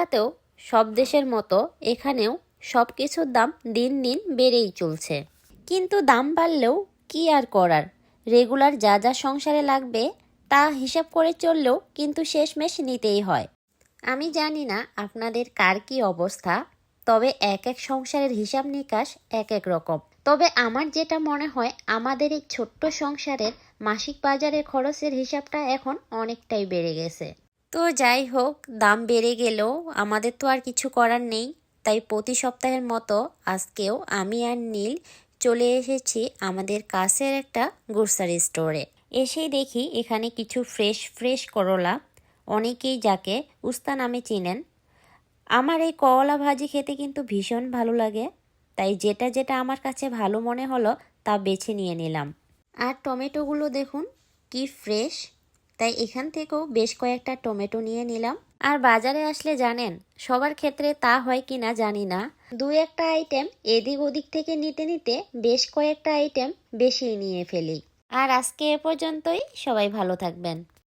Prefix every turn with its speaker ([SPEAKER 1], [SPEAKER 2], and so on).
[SPEAKER 1] উত্তরাতেও সব দেশের মতো এখানেও সব কিছুর দাম দিন দিন বেড়েই চলছে। কিন্তু দাম বাড়লেও কি আর করার? রেগুলার যা যা সংসারে লাগবে তা হিসাব করে চললেও কিন্তু শেষমেশ নিতেই হয়। আমি জানি না আপনাদের কার কি অবস্থা, তবে এক এক সংসারের হিসাব নিকাশ এক এক রকম। তবে আমার যেটা মনে হয়, আমাদের এই ছোট্ট সংসারের মাসিক বাজারের খরচের হিসাবটা এখন অনেকটাই বেড়ে গেছে। তো যাই হোক, দাম বেড়ে গেলেও আমাদের তো আর কিছু করার নেই। তাই প্রতি সপ্তাহের মতো আজকেও আমি আর নীল চলে এসেছি আমাদের কাছের একটা গ্রোসারি স্টোরে এসেই দেখি এখানে কিছু ফ্রেশ ফ্রেশ করলা। অনেকেই যাকে উস্তা নামে চিনেন। আমার এই করলা ভাজি খেতে কিন্তু ভীষণ ভালো লাগে। তাই যেটা যেটা আমার কাছে ভালো মনে হলো তা বেছে নিয়ে নিলাম। আর টমেটোগুলো দেখুন, কি ফ্রেশ তাই এখান থেকেও বেশ কয়েকটা টমেটো নিয়ে নিলাম। আর বাজারে আসলে জানেন, সবার ক্ষেত্রে তা হয় কি না জানি না। দু একটা আইটেম এদিক ওদিক থেকে নিতে নিতে বেশ কয়েকটা আইটেম বেশি নিয়ে ফেলি। আর আজকে এ পর্যন্তই, সবাই ভালো থাকবেন।